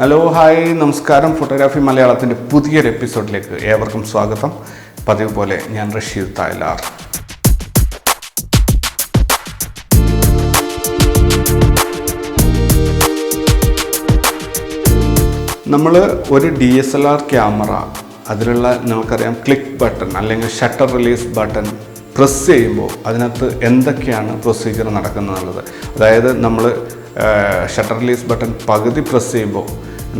Hello hi നമസ്കാരം. Photography മലയാളത്തിന്റെ പുതിയൊരു എപ്പിസോഡിലേക്ക് ഏവർക്കും സ്വാഗതം. പതിവ് പോലെ ഞാൻ റഷീദ് തായ്ലാർ. നമ്മൾ ഒരു D S L R camera അതിലുള്ള നമുക്കറിയാം ക്ലിക്ക് ബട്ടൺ അല്ലെങ്കിൽ ഷട്ടർ റിലീസ് ബട്ടൺ പ്രസ് ചെയ്യുമ്പോൾ അതിനകത്ത് എന്തൊക്കെയാണ് പ്രൊസീജിയർ നടക്കുന്നത് അതായത് നമ്മൾ ഷട്ടർ റിലീസ് ബട്ടൺ പകുതി പ്രസ് ചെയ്യുമ്പോൾ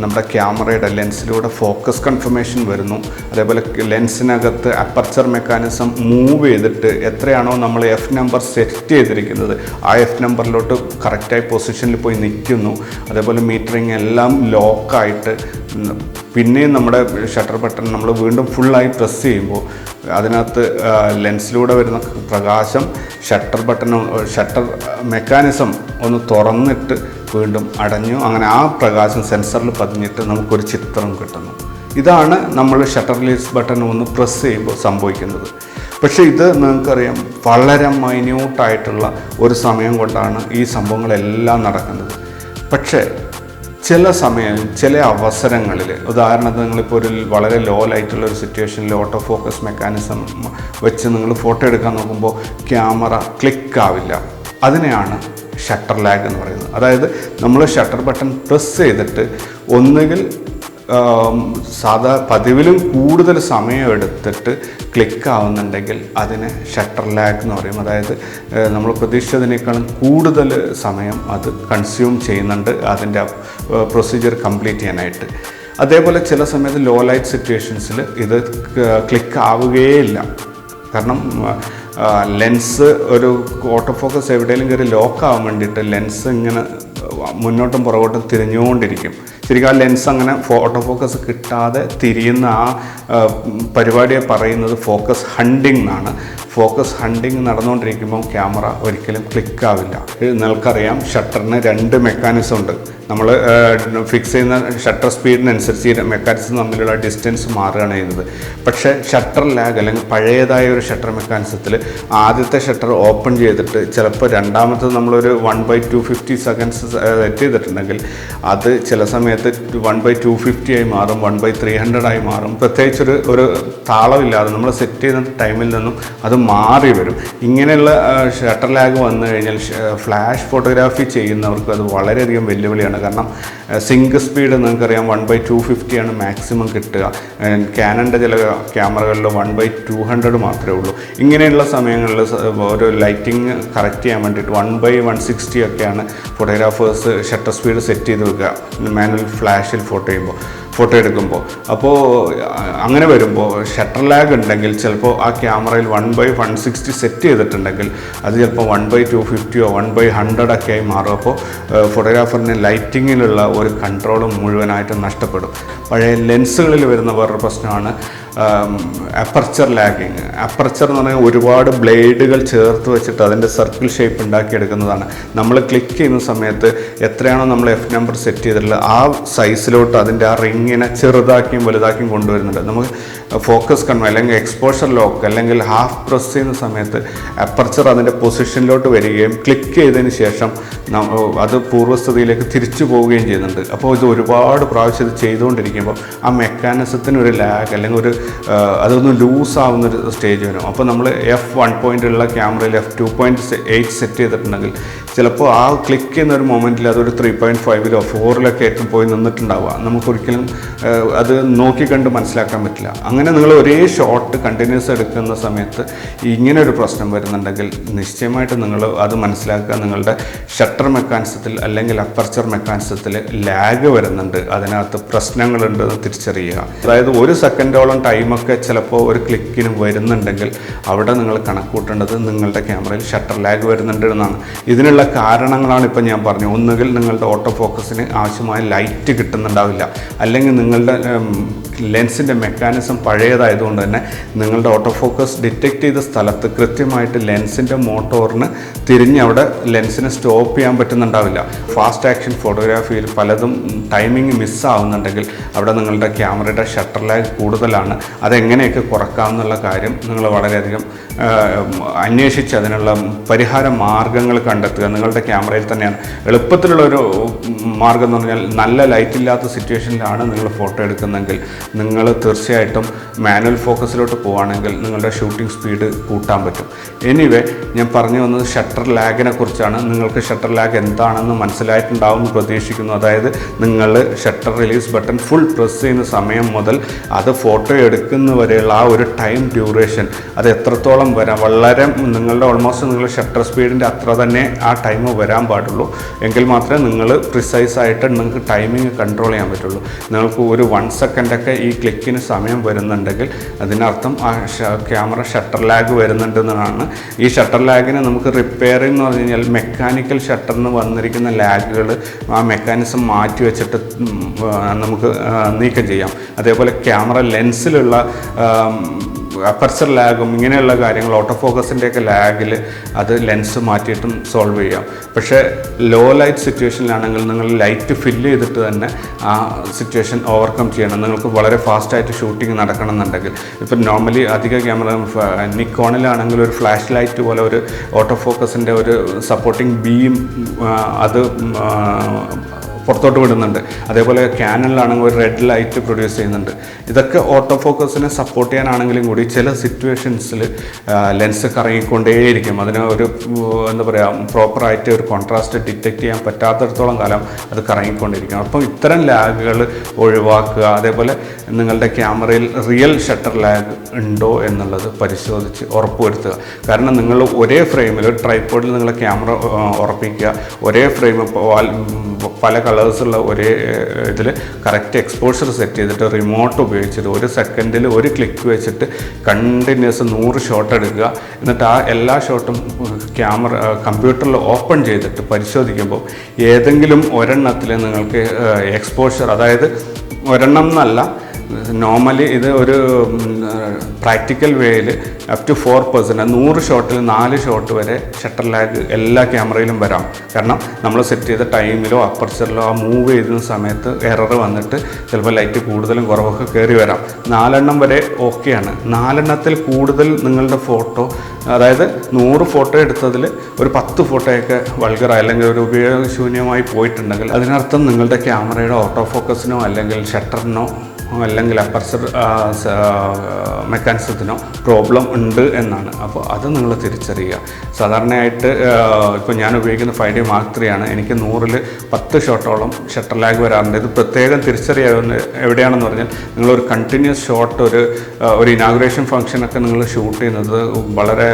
നമ്മുടെ ക്യാമറയുടെ ലെൻസിലൂടെ ഫോക്കസ് കൺഫർമേഷൻ വരുന്നു. അതേപോലെ ലെൻസിനകത്ത് അപ്പർച്ചർ മെക്കാനിസം മൂവ് ചെയ്തിട്ട് എത്രയാണോ നമ്മൾ എഫ് നമ്പർ സെറ്റ് ചെയ്തിരിക്കുന്നത് ആ എഫ് നമ്പറിലോട്ട് കറക്റ്റായി പൊസിഷനിൽ പോയി നിൽക്കുന്നു. അതേപോലെ മീറ്ററിങ് എല്ലാം ലോക്കായിട്ട് പിന്നെയും നമ്മുടെ ഷട്ടർ ബട്ടൺ നമ്മൾ വീണ്ടും ഫുള്ളായി പ്രസ് ചെയ്യുമ്പോൾ അതിനകത്ത് ലെൻസിലൂടെ വരുന്ന പ്രകാശം ഷട്ടർ ബട്ടൺ ഷട്ടർ മെക്കാനിസം ഒന്ന് തുറന്നിട്ട് വീണ്ടും അടഞ്ഞു. അങ്ങനെ ആ പ്രകാശം സെൻസറിൽ പതിഞ്ഞിട്ട് നമുക്കൊരു ചിത്രം കിട്ടുന്നു. ഇതാണ് നമ്മൾ ഷട്ടർ റിലീസ് ബട്ടൺ ഒന്ന് പ്രസ് ചെയ്യുമ്പോൾ സംഭവിക്കുന്നത്. പക്ഷേ ഇത് നിങ്ങൾക്കറിയാം വളരെ മൈന്യൂട്ടായിട്ടുള്ള ഒരു സമയം കൊണ്ടാണ് ഈ സംഭവങ്ങളെല്ലാം നടക്കുന്നത്. പക്ഷേ ചില സമയം ചില അവസരങ്ങളിൽ ഉദാഹരണത്തിന് നിങ്ങളിപ്പോൾ ഒരു വളരെ ലോ ലൈറ്റുള്ള ഒരു സിറ്റുവേഷനിൽ ഓട്ടോ ഫോക്കസ് മെക്കാനിസം വെച്ച് നിങ്ങൾ ഫോട്ടോ എടുക്കാൻ നോക്കുമ്പോൾ ക്യാമറ ക്ലിക്ക് ആവില്ല. അതിനെയാണ് ഷട്ടർ ലാഗ് എന്ന് പറയുന്നത്. അതായത് നമ്മൾ ഷട്ടർ ബട്ടൺ പ്രസ് ചെയ്തിട്ട് ഒന്നുകിൽ സാധാ പതിവിലും കൂടുതൽ സമയം എടുത്തിട്ട് ക്ലിക്ക് ആവുന്നുണ്ടെങ്കിൽ അതിനെ ഷട്ടർ ലാഗ് എന്ന് പറയും. അതായത് നമ്മൾ പ്രതീക്ഷിച്ചതിനേക്കാളും കൂടുതൽ സമയം അത് കൺസ്യൂം ചെയ്യുന്നുണ്ട് അതിന്റെ പ്രൊസീജിയർ കംപ്ലീറ്റ് ചെയ്യാനായിട്ട്. അതേപോലെ ചില സമയത്ത് ലോ ലൈറ്റ് സിറ്റുവേഷൻസിൽ ഇത് ക്ലിക്ക് ആവുകയേ ഇല്ല കാരണം ലെൻസ് ഒരു ഓട്ടോ ഫോക്കസ് എവിടെയെങ്കിലും കയറി ലോക്കാവാൻ വേണ്ടിയിട്ട് ലെൻസ് ഇങ്ങനെ മുന്നോട്ടും പുറകോട്ടും തിരിഞ്ഞുകൊണ്ടിരിക്കും. ശരിക്കും ആ ലെൻസ് അങ്ങനെ ഫോട്ടോ ഫോക്കസ് കിട്ടാതെ തിരിയുന്ന ആ പരിപാടിയെ പറയുന്നത് ഫോക്കസ് ഹണ്ടിങ് എന്നാണ്. ഫോക്കസ് ഹണ്ടിങ് നടന്നുകൊണ്ടിരിക്കുമ്പോൾ ക്യാമറ ഒരിക്കലും ക്ലിക്കാവില്ല നിങ്ങൾക്കറിയാം ഷട്ടറിന് രണ്ട് മെക്കാനിസം ഉണ്ട്. നമ്മൾ ഫിക്സ് ചെയ്യുന്ന ഷട്ടർ സ്പീഡിനനുസരിച്ച് മെക്കാനിസം തമ്മിലുള്ള ഡിസ്റ്റൻസ് മാറുകയാണ് ചെയ്യുന്നത്. പക്ഷേ ഷട്ടർ ലാഗ് അല്ലെങ്കിൽ പഴയതായ ഒരു ഷട്ടർ മെക്കാനിസത്തിൽ ആദ്യത്തെ ഷട്ടർ ഓപ്പൺ ചെയ്തിട്ട് ചിലപ്പോൾ രണ്ടാമത്തത് നമ്മളൊരു one by two fifty seconds set ചെയ്തിട്ടുണ്ടെങ്കിൽ അത് ചില സമയത്ത് വൺ ബൈ ടു ഫിഫ്റ്റി ആയി മാറും വൺ ബൈ ത്രീ ഹൺഡ്രഡ് ആയി മാറും. പ്രത്യേകിച്ചൊരു ഒരു താളമില്ലാതെ നമ്മൾ സെറ്റ് ചെയ്യുന്ന ടൈമിൽ നിന്നും അത് മാറി വരും. ഇങ്ങനെയുള്ള ഷട്ടർ ലാഗ് വന്നു കഴിഞ്ഞാൽ ഫ്ലാഷ് ഫോട്ടോഗ്രാഫി ചെയ്യുന്നവർക്ക് അത് വളരെയധികം വെല്ലുവിളിയാണ്. കാരണം സിങ്ക് സ്പീഡ് നിങ്ങൾക്കറിയാം വൺ ബൈ ടു ഫിഫ്റ്റിയാണ് മാക്സിമം കിട്ടുക. ക്യാനന്റെ ചില ക്യാമറകളിൽ വൺ ബൈ ടു ഹൺഡ്രഡ് മാത്രമേ ഉള്ളൂ. ഇങ്ങനെയുള്ള സമയങ്ങളിൽ ഒരു ലൈറ്റിംഗ് കറക്റ്റ് ചെയ്യാൻ വേണ്ടിയിട്ട് വൺ ബൈ വൺ സിക്സ്റ്റി ഒക്കെയാണ് ഫോട്ടോഗ്രാഫേഴ്സ് ഷട്ടർ സ്പീഡ് സെറ്റ് ചെയ്ത് വെക്കുക. മാനുവൽ ഫ്ലാഷിൽ ഫോട്ടോ ചെയ്യുമ്പോൾ. ഫോട്ടോ എടുക്കുമ്പോൾ അപ്പോൾ അങ്ങനെ വരുമ്പോൾ ഷട്ടർ ലാഗ് ഉണ്ടെങ്കിൽ ചിലപ്പോൾ ആ ക്യാമറയിൽ one by one sixty set ചെയ്തിട്ടുണ്ടെങ്കിൽ അത് ചിലപ്പോൾ വൺ ബൈ ടു ഫിഫ്റ്റിയോ വൺ ബൈ ഹൺഡ്രഡ് ഒക്കെ ആയി മാറും. അപ്പോൾ ഫോട്ടോഗ്രാഫറിന് ലൈറ്റിങ്ങിലുള്ള ഒരു കൺട്രോളും മുഴുവനായിട്ട് നഷ്ടപ്പെടും. പഴയ ലെൻസുകളിൽ വരുന്ന വേറൊരു പ്രശ്നമാണ് അപ്പർച്ചർ ലാഗിങ് അപ്പർച്ചർ എന്ന് പറഞ്ഞാൽ ഒരുപാട് ബ്ലേഡുകൾ ചേർത്ത് വെച്ചിട്ട് അതിന്റെ സർക്കിൾ ഷേപ്പ് ഉണ്ടാക്കിയെടുക്കുന്നതാണ്. നമ്മൾ ക്ലിക്ക് ചെയ്യുന്ന സമയത്ത് എത്രയാണോ നമ്മൾ എഫ് നമ്പർ സെറ്റ് ചെയ്തിട്ടുള്ളത് ആ സൈസിലോട്ട് അതിന്റെ ആ റിങ്ങിനെ ചെറുതാക്കിയും വലുതാക്കിയും കൊണ്ടുവരുന്നുണ്ട്. നമുക്ക് ഫോക്കസ് കൺവേ അല്ലെങ്കിൽ എക്സ്പോഷർ ലോക്ക് അല്ലെങ്കിൽ ഹാഫ് പ്രസ് ചെയ്യുന്ന സമയത്ത് അപ്പർച്ചർ അതിന്റെ പൊസിഷനിലോട്ട് വരികയും ക്ലിക്ക് ചെയ്തതിന് ശേഷം അത് പൂർവസ്ഥിതിയിലേക്ക് തിരിച്ചു പോവുകയും ചെയ്യുന്നുണ്ട്. അപ്പോൾ ഇത് ഒരുപാട് പ്രാവശ്യം ഇത് ചെയ്തുകൊണ്ടിരിക്കുമ്പോൾ ആ മെക്കാനിസത്തിന് ഒരു ലാഗ് അല്ലെങ്കിൽ ഒരു അതൊന്ന് ലൂസ് ആവുന്ന ഒരു സ്റ്റേജ് വരും അപ്പോൾ നമ്മൾ എഫ് വൺ പോയിന്റ് ഉള്ള ക്യാമറയിൽ F two point eight set ചെയ്തിട്ടുണ്ടെങ്കിൽ ചിലപ്പോൾ ആ ക്ലിക്ക് ചെയ്യുന്ന ഒരു മൊമെന്റിൽ അതൊരു ത്രീ പോയിന്റ് ഫൈവിലോ ഫോറിലൊക്കെ ആയിട്ട് പോയി നിന്നിട്ടുണ്ടാവുക. നമുക്കൊരിക്കലും അത് നോക്കിക്കണ്ട് മനസ്സിലാക്കാൻ പറ്റില്ല. അങ്ങനെ നിങ്ങൾ ഒരേ ഷോട്ട് കണ്ടിന്യൂസ് എടുക്കുന്ന സമയത്ത് ഇങ്ങനെ ഒരു പ്രശ്നം വരുന്നുണ്ടെങ്കിൽ നിശ്ചയമായിട്ട് നിങ്ങൾ അത് മനസ്സിലാക്കുക. നിങ്ങളുടെ ഷട്ടർ മെക്കാനിസത്തിൽ അല്ലെങ്കിൽ അപ്പർച്ചർ മെക്കാനിസത്തിൽ ലാഗ് വരുന്നുണ്ട്. അതിനകത്ത് പ്രശ്നങ്ങളുണ്ടെന്ന് തിരിച്ചറിയുക. അതായത് ഒരു സെക്കൻഡോളം ടൈമൊക്കെ ചിലപ്പോൾ ഒരു ക്ലിക്കിന് വരുന്നുണ്ടെങ്കിൽ അവിടെ നിങ്ങൾ കണക്കൂട്ടേണ്ടത് നിങ്ങളുടെ ക്യാമറയിൽ ഷട്ടർ ലാഗ് വരുന്നുണ്ട് എന്നാണ്. ഇതിനുള്ള കാരണങ്ങളാണ് ഇപ്പോൾ ഞാൻ പറഞ്ഞു ഒന്നുകിൽ നിങ്ങളുടെ ഓട്ടോ ഫോക്കസിന് ആവശ്യമായ ലൈറ്റ് കിട്ടുന്നുണ്ടാവില്ല. അല്ലെങ്കിൽ നിങ്ങളുടെ ലെൻസിന്റെ മെക്കാനിസം പഴയതായതുകൊണ്ട് തന്നെ നിങ്ങളുടെ ഓട്ടോ ഫോക്കസ് ഡിറ്റക്റ്റ് ചെയ്ത സ്ഥലത്ത് കൃത്യമായിട്ട് ലെൻസിന്റെ മോട്ടോറിന് തിരിഞ്ഞ് അവിടെ ലെൻസിനെ സ്റ്റോപ്പ് ചെയ്യാൻ പറ്റുന്നുണ്ടാവില്ല. ഫാസ്റ്റ് ആക്ഷൻ ഫോട്ടോഗ്രാഫിയിൽ പലതും ടൈമിങ് മിസ്സാവുന്നുണ്ടെങ്കിൽ അവിടെ നിങ്ങളുടെ ക്യാമറയുടെ ഷട്ടർ ലാഗ് കൂടുതലാണ്. അതെങ്ങനെയൊക്കെ കുറക്കാമെന്നുള്ള കാര്യം നിങ്ങൾ വളരെയധികം അന്വേഷിച്ച് അതിനുള്ള പരിഹാര മാർഗങ്ങൾ കണ്ടെത്തുക. നിങ്ങളുടെ ക്യാമറയിൽ തന്നെയാണ്. എളുപ്പത്തിലുള്ള ഒരു മാർഗം എന്ന് പറഞ്ഞാൽ നല്ല ലൈറ്റ് ഇല്ലാത്ത സിറ്റുവേഷനിലാണ് നിങ്ങൾ ഫോട്ടോ എടുക്കുന്നതെങ്കിൽ നിങ്ങൾ തീർച്ചയായിട്ടും മാനുവൽ ഫോക്കസിലോട്ട് പോവുകയാണെങ്കിൽ നിങ്ങളുടെ ഷൂട്ടിംഗ് സ്പീഡ് കൂട്ടാൻ പറ്റും. എനിവേ ഞാൻ പറഞ്ഞു വന്നത് ഷട്ടർ ലാഗിനെ കുറിച്ചാണ്. നിങ്ങൾക്ക് ഷട്ടർ ലാഗ് എന്താണെന്ന് മനസ്സിലായിട്ടുണ്ടാവും എന്ന് പ്രതീക്ഷിക്കുന്നു. അതായത് നിങ്ങൾ shutter release button full press ചെയ്യുന്ന സമയം മുതൽ അത് ഫോട്ടോ എടുക്കുന്നവരെയുള്ള ആ ഒരു ടൈം ഡ്യൂറേഷൻ അത് എത്രത്തോളം വരാം? വളരെ നിങ്ങളുടെ ഓൾമോസ്റ്റ് നിങ്ങൾ ഷട്ടർ സ്പീഡിന്റെ അത്ര തന്നെ ആ ടൈം വരാൻ പാടുള്ളൂ. എങ്കിൽ മാത്രമേ നിങ്ങൾ പ്രിസൈസ് ആയിട്ട് നിങ്ങൾക്ക് ടൈമിങ് കൺട്രോൾ ചെയ്യാൻ പറ്റുള്ളൂ. നിങ്ങൾക്ക് ഒരു വൺ സെക്കൻഡൊക്കെ ഈ ക്ലിക്കിന് സമയം വരുന്നുണ്ടെങ്കിൽ അതിനർത്ഥം ആ ക്യാമറ ഷട്ടർ ലാഗ് വരുന്നുണ്ടെന്നാണ് ഈ ഷട്ടർ ലാഗിനെ നമുക്ക് റിപ്പയറിംഗ് എന്ന് പറഞ്ഞു കഴിഞ്ഞാൽ മെക്കാനിക്കൽ ഷട്ടറിന് വന്നിരിക്കുന്ന ലാഗുകൾ ആ മെക്കാനിസം മാറ്റി വെച്ചിട്ട് നമുക്ക് നീക്കം ചെയ്യാം. അതേപോലെ ക്യാമറ ലെൻസിലുള്ള അപ്പർച്ചർ ലാഗും ഇങ്ങനെയുള്ള കാര്യങ്ങൾ ഓട്ടോ ഫോക്കസിന്റെയൊക്കെ ലാഗിൽ അത് ലെൻസ് മാറ്റിയിട്ടും സോൾവ് ചെയ്യാം. പക്ഷേ ലോ ലൈറ്റ് സിറ്റുവേഷനിലാണെങ്കിൽ നിങ്ങൾ ലൈറ്റ് ഫില്ല് ചെയ്തിട്ട് തന്നെ ആ സിറ്റുവേഷൻ ഓവർകം ചെയ്യണം. നിങ്ങൾക്ക് വളരെ ഫാസ്റ്റായിട്ട് ഷൂട്ടിംഗ് നടക്കണം എന്നുണ്ടെങ്കിൽ ഇപ്പം നോർമലി അധിക ക്യാമറ നിക്കോണിലാണെങ്കിൽ ഒരു ഫ്ലാഷ് ലൈറ്റ് പോലെ ഒരു ഓട്ടോ ഫോക്കസിന്റെ ഒരു സപ്പോർട്ടിങ് ബീം അത് പുറത്തോട്ട് വിടുന്നുണ്ട്. അതേപോലെ ക്യാനലിലാണെങ്കിൽ ഒരു റെഡ് ലൈറ്റ് പ്രൊഡ്യൂസ് ചെയ്യുന്നുണ്ട്. ഇതൊക്കെ ഓട്ടോ ഫോക്കസിനെ സപ്പോർട്ട് ചെയ്യാനാണെങ്കിലും കൂടി ചില സിറ്റുവേഷൻസിൽ ലെൻസ് കറങ്ങിക്കൊണ്ടേയിരിക്കും. അതിന് ഒരു എന്താ പറയുക പ്രോപ്പറായിട്ട് ഒരു കോൺട്രാസ്റ്റ് ഡിറ്റക്റ്റ് ചെയ്യാൻ പറ്റാത്തിടത്തോളം കാലം അത് കറങ്ങിക്കൊണ്ടിരിക്കും അപ്പം ഇത്തരം ലാഗുകൾ ഒഴിവാക്കുക അതേപോലെ നിങ്ങളുടെ ക്യാമറയിൽ റിയൽ ഷട്ടർ ലാഗ് ഉണ്ടോ എന്നുള്ളത് പരിശോധിച്ച് ഉറപ്പുവരുത്തുക. കാരണം നിങ്ങൾ ഒരേ ഫ്രെയിമിൽ ഒരു ട്രൈപ്പോഡിൽ നിങ്ങൾ ക്യാമറ ഉറപ്പിക്കുക ഒരേ ഫ്രെയിം പല കളേഴ്സുള്ള ഒരേ ഇതിൽ കറക്റ്റ് എക്സ്പോഷർ സെറ്റ് ചെയ്തിട്ട് റിമോട്ട് ഉപയോഗിച്ചിട്ട് ഒരു സെക്കൻഡിൽ ഒരു ക്ലിക്ക് വെച്ചിട്ട് കണ്ടിന്യൂസ് നൂറ് ഷോട്ട് എടുക്കുക. എന്നിട്ട് ആ എല്ലാ ഷോട്ടും ക്യാമറ കമ്പ്യൂട്ടറിൽ ഓപ്പൺ ചെയ്തിട്ട് പരിശോധിക്കുമ്പോൾ ഏതെങ്കിലും ഒരെണ്ണത്തിൽ നിങ്ങൾക്ക് എക്സ്പോഷർ അതായത് ഒരെണ്ണം എന്നല്ല നോർമലി ഇത് ഒരു പ്രാക്ടിക്കൽ വേയിൽ അപ് ടു ഫോർ പെർസെന്റ് നൂറ് ഷോട്ടിൽ നാല് ഷോട്ട് വരെ ഷട്ടർ ലാഗ് എല്ലാ ക്യാമറയിലും വരാം. കാരണം നമ്മൾ സെറ്റ് ചെയ്ത ടൈമിലോ അപ്പർച്ചറിലോ ആ മൂവ് ചെയ്യുന്ന സമയത്ത് എറർ വന്നിട്ട് ചിലപ്പോൾ ലൈറ്റ് കൂടുതലും കുറവൊക്കെ കയറി വരാം. നാലെണ്ണം വരെ ഓക്കെയാണ് നാലെണ്ണത്തിൽ കൂടുതൽ നിങ്ങളുടെ ഫോട്ടോ അതായത് നൂറ് ഫോട്ടോ എടുത്തതിൽ ഒരു പത്ത് ഫോട്ടോയൊക്കെ വൾഗർ അല്ലെങ്കിൽ ഒരു ഉപയോഗശൂന്യമായി പോയിട്ടുണ്ടെങ്കിൽ അതിനർത്ഥം നിങ്ങളുടെ ക്യാമറയുടെ ഓട്ടോ ഫോക്കസിനോ അല്ലെങ്കിൽ ഷട്ടറിനോ അല്ലെങ്കിൽ അപ്പർച്ചർ മെക്കാനിസത്തിനോ പ്രോബ്ലം ഉണ്ട് എന്നാണ്. അപ്പോൾ അത് നിങ്ങൾ തിരിച്ചറിയുക. സാധാരണയായിട്ട് ഇപ്പോൾ ഞാൻ ഉപയോഗിക്കുന്ന ഫൈവ് ഡി മാർക്ക് ത്രീ എനിക്ക് നൂറിൽ പത്ത് ഷോട്ടോളം ഷട്ടർ ലാഗ് വരാറുണ്ട്. ഇത് പ്രത്യേകം തിരിച്ചറിയാവുന്ന എവിടെയാണെന്ന് പറഞ്ഞാൽ നിങ്ങളൊരു കണ്ടിന്യൂസ് ഷോട്ട് ഒരു ഒരു ഇനാഗുറേഷൻ ഫംഗ്ഷനൊക്കെ നിങ്ങൾ ഷൂട്ട് ചെയ്യുന്നത് വളരെ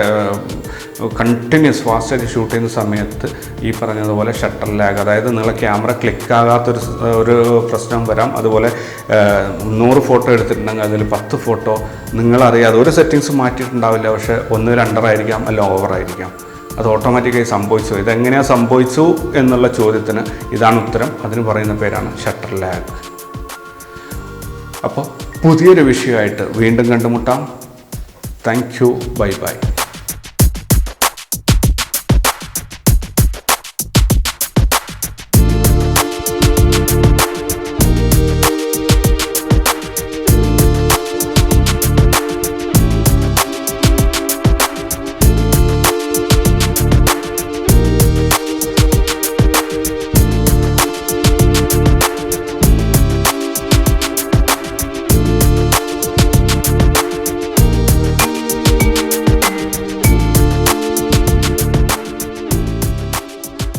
കണ്ടിന്യൂസ് ഫാസ്റ്റായിട്ട് ഷൂട്ട് ചെയ്യുന്ന സമയത്ത് ഈ പറഞ്ഞതുപോലെ ഷട്ടർ ലാഗ് അതായത് നിങ്ങളെ ക്യാമറ ക്ലിക്കാകാത്തൊരു ഒരു പ്രശ്നം വരാം. അതുപോലെ നൂറ് ഫോട്ടോ എടുത്തിട്ടുണ്ടെങ്കിൽ അതിൽ പത്ത് ഫോട്ടോ നിങ്ങളറിയാതെ ഒരു സെറ്റിങ്സ് മാറ്റിയിട്ടുണ്ടാവില്ല പക്ഷേ ഒന്ന് അണ്ടറായിരിക്കാം അല്ല ഓവറായിരിക്കാം അത് ഓട്ടോമാറ്റിക്കായി സംഭവിച്ചു. ഇതെങ്ങനെയാണ് സംഭവിച്ചു എന്നുള്ള ചോദ്യത്തിന് ഇതാണ് ഉത്തരം. അതിന് പറയുന്ന പേരാണ് ഷട്ടർ ലാഗ് അപ്പോൾ പുതിയൊരു വിഷയമായിട്ട് വീണ്ടും കണ്ടുമുട്ടാം. Thank you bye bye